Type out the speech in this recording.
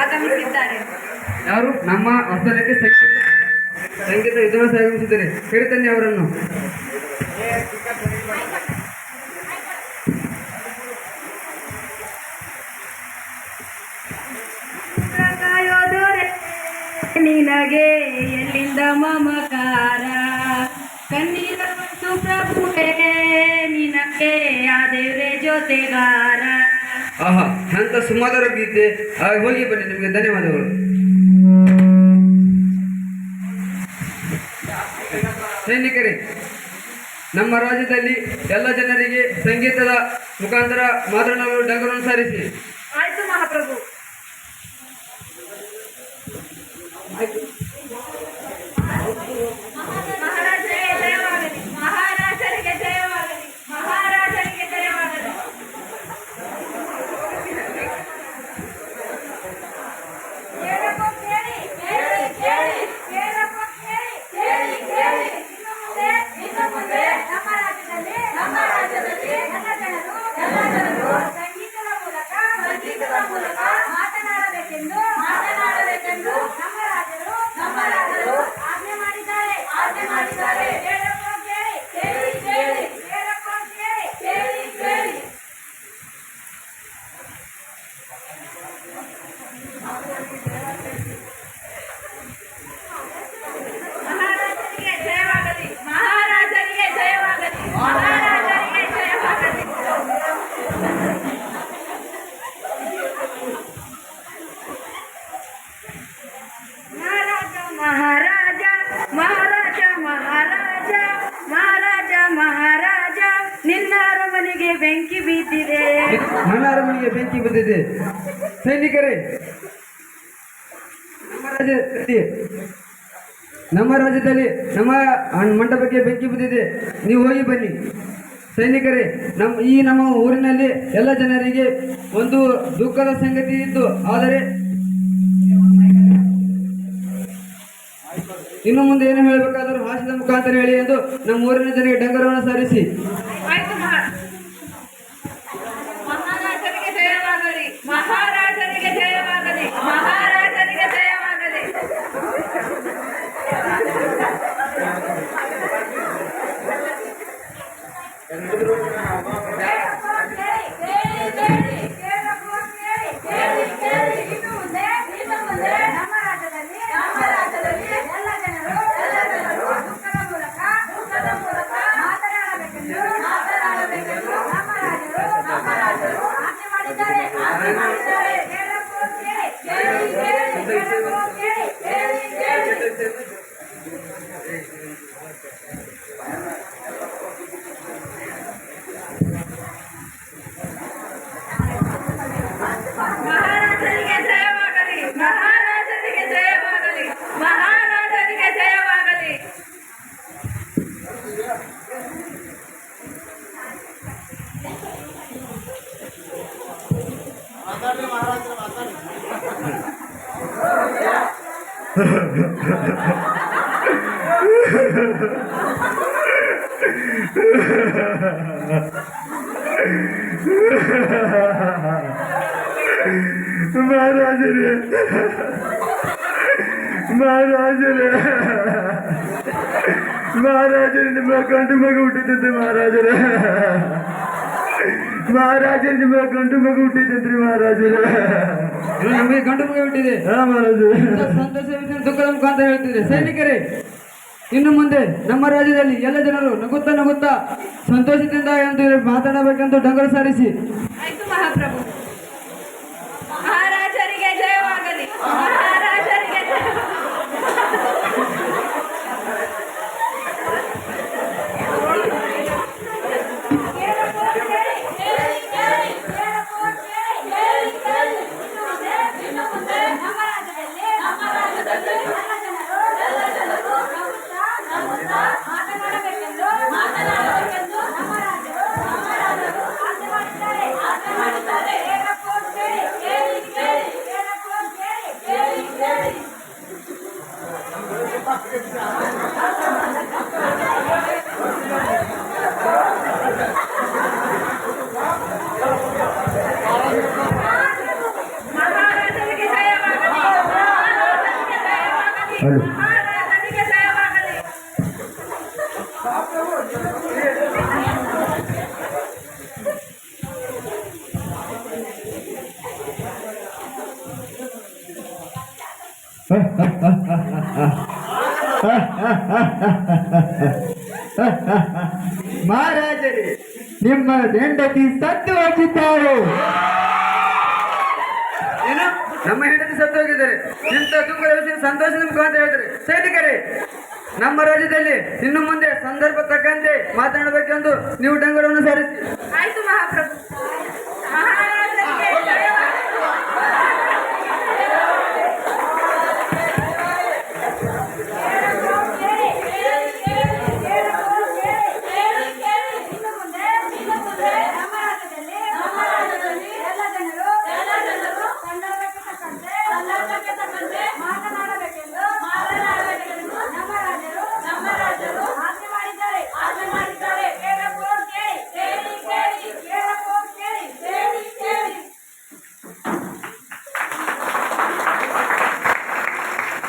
ಆಗಮಿಸಿದ್ದಾರೆ. ಯಾರು? ನಮ್ಮ ಹೊಸದಕ್ಕೆ ಸಂಗೀತ ಸಂಗೀತ ವಿದ್ವಾಂಸ ಆಗಮಿಸಿದ್ದಾರೆ. ಹೇಳ್ತಾನೆ ಅವರನ್ನು. ನಿನಗೆ ಎಲ್ಲಿಂದ ಮಮಕಾರ? ಕಣ್ಣೀರ ಪ್ರಭುವೇ ನಿನಗೆ ಆ ದೇವ್ರೆ ಜೊತೆಗಾರ. ಆಹಾ ಅಂತ ಸುಮಾರು ಗೀತೆ. ಹಾಗೆ ಹೋಗಿ ಬನ್ನಿ, ನಿಮಗೆ ಧನ್ಯವಾದಗಳು. ಸೈನಿಕರೇ ನಮ್ಮ ರಾಜ್ಯದಲ್ಲಿ ಎಲ್ಲ ಜನರಿಗೆ ಸಂಗೀತದ ಮುಖಾಂತರ ಮಾತನಾಡಲು ಡಂಗರನ್ನು ಸಾರಿಸಿ ಆಯ್ತು ಮಹಾಪ್ರಭು. ಬೆಂಕಿ ಬಂದಿದೆ. ಸೈನಿಕರೇ, ನಮ್ಮ ರಾಜ್ಯದಲ್ಲಿ ನಮ್ಮ ರಾಜ್ಯದಲ್ಲಿ, ನಮ್ಮ ಮಂಟಪಕ್ಕೆ ಬೆಂಕಿ ಬಿದ್ದಿದೆ. ನೀವು ಹೋಗಿ ಬನ್ನಿ. ಸೈನಿಕರೇ ನಮ್ಮ ಈ ನಮ್ಮ ಊರಿನಲ್ಲಿ ಎಲ್ಲ ಜನರಿಗೆ ಒಂದು ದುಃಖದ ಸಂಗತಿ ಇತ್ತು ಆದರೆ ಇನ್ನು ಮುಂದೆ ಏನು ಹೇಳಬೇಕಾದರೂ ಭಾಷೆದ ಮುಖಾಂತರ ಹೇಳಿ ಎಂದು ನಮ್ಮ ಊರಿನ ಜನರಿಗೆ ಡಂಗರವನ್ನು ಸಾರಿಸಿ. ಕೇಳಿ ಕೇಳಪ್ಪ ಕೇಳಿ ಕೇಳಿ ಕೇಳಿ ಮಹಾರಾಜರಿಗೆ ಜಯವಾಗಲಿ ಮಹಾರಾಜರಿಗೆ ಜಯವಾಗಲಿ ಮಹಾರಾಜರಿಗೆ ಜಯವಾಗಲಿ ಮಹಾರಾಜರೇ ಮಹಾರಾಜರೇ ಮಹಾರಾಜರೇ ನಿಮ್ಮ ಗಂಡು ಮಗು ನಮಗೆ ಗಂಡು ಮುಗಿ ಬಿಟ್ಟಿದೆ. ಸಂತೋಷ ವಿಷಯ ದುಃಖದ ಮುಖಾಂತರ ಹೇಳ್ತಿದ್ರೆ ಸೈನಿಕರೇ ಇನ್ನು ಮುಂದೆ ನಮ್ಮ ರಾಜ್ಯದಲ್ಲಿ ಎಲ್ಲ ಜನರು ನಗುತ್ತಾ ನಗುತ್ತಾ ಸಂತೋಷದಿಂದ ಎಂದು ಮಾತಾಡಬೇಕೆಂದು ಡಂಗರು ಸಾರಿಸಿ. ಆಯ್ತು ಮಹಾಪ್ರಭು. ಮಹಾರಾಜರೇ ನಿಮ್ಮ ಹೆಂಡತಿ ಸತ್ತು ಹೋಗಿದ್ದಾರೆ ಏನು? ನಮ್ಮ ಹೆಂಡತಿ ಸತ್ತು ಹೋಗಿದ್ದಾರೆ ಇಂಥ ಸಂತೋಷ ನಿಮಗೆ ಸಂತೋಷದ ಮುಖಾಂತರ ಹೇಳಿದ್ರೆ ಸೈನಿಕರೇ ನಮ್ಮ ರಾಜ್ಯದಲ್ಲಿ ಇನ್ನು ಮುಂದೆ ಸಂದರ್ಭ ತಕ್ಕಂತೆ ಮಾತನಾಡಬೇಕೆಂದು ನೀವು ಡಂಗರವನ್ನು ಸಾರಿಸಿ. ಆಯ್ತು ಮಹಾಪ್ರಭು.